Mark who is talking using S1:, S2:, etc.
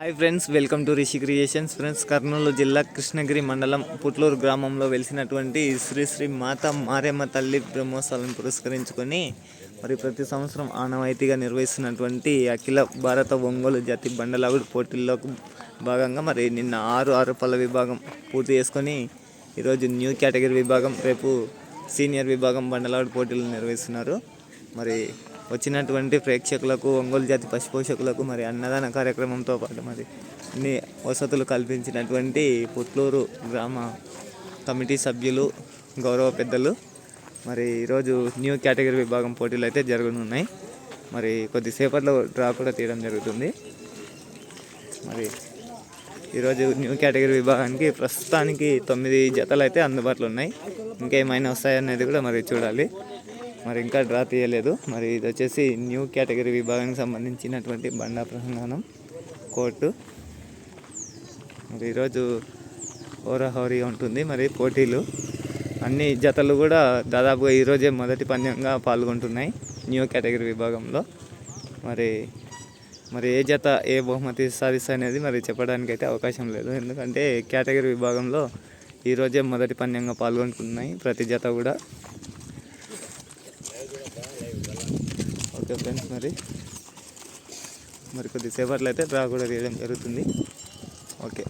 S1: Hi friends welcome to Rishi creations friends Kurnool జిల్లా కృష్ణగిరి మండలం పుట్లూరు గ్రామంలో వెలిసినటువంటి శ్రీ శ్రీ మాత మారేమ్మ తల్లి బ్రహ్మోత్సవాలను పురస్కరించుకొని మరి ప్రతి సంవత్సరం ఆనవాయితీగా నిర్వహిస్తున్నటువంటి అఖిల భారత ఒంగోలు జాతి బండలాగుడు పోటీల్లో భాగంగా మరి నిన్న ఆరు ఆరు పళ్ళ విభాగం పూర్తి చేసుకొని ఈరోజు న్యూ కేటగిరీ విభాగం రేపు సీనియర్ విభాగం బండలాగుడు పోటీలు నిర్వహిస్తున్నారు. మరి వచ్చినటువంటి ప్రేక్షకులకు ఒంగోలు జాతి పశుపోషకులకు మరి అన్నదాన కార్యక్రమంతో పాటు మరి అన్ని వసతులు కల్పించినటువంటి పుట్లూరు గ్రామ కమిటీ సభ్యులు గౌరవ పెద్దలు. మరి ఈరోజు న్యూ కేటగిరీ విభాగం పోటీలు అయితే జరగనున్నాయి. మరి కొద్దిసేపట్లో డ్రా కూడా తీయడం జరుగుతుంది. మరి ఈరోజు న్యూ కేటగిరీ విభాగానికి ప్రస్తుతానికి తొమ్మిది జతలు అయితే అందుబాటులో ఉన్నాయి. ఇంకేమైనా వస్తాయనేది కూడా మరి చూడాలి. మరి ఇంకా డ్రా తీయలేదు. మరి ఇది వచ్చేసి న్యూ కేటగిరీ విభాగానికి సంబంధించినటువంటి బండా ప్రసంగానం కోర్టు. మరి ఈరోజు హోరాహోరీ ఉంటుంది. మరి పోటీలు అన్ని జతలు కూడా దాదాపుగా ఈరోజే మొదటి పంద్యంగా పాల్గొంటున్నాయి న్యూ కేటగిరీ విభాగంలో. మరి మరి ఏ జత ఏ బహుమతి సాధిస్తాయి అనేది మరి చెప్పడానికి అయితే అవకాశం లేదు. ఎందుకంటే కేటగిరీ విభాగంలో ఈరోజే మొదటి పంద్యంగా పాల్గొంటున్నాయి ప్రతి జత కూడా. ఓకే ఫ్రెండ్స్ మరి. మరి కొద్దిసేపట్లో అయితే డ్రా కూడా తీయడం జరుగుతుంది. ఓకే.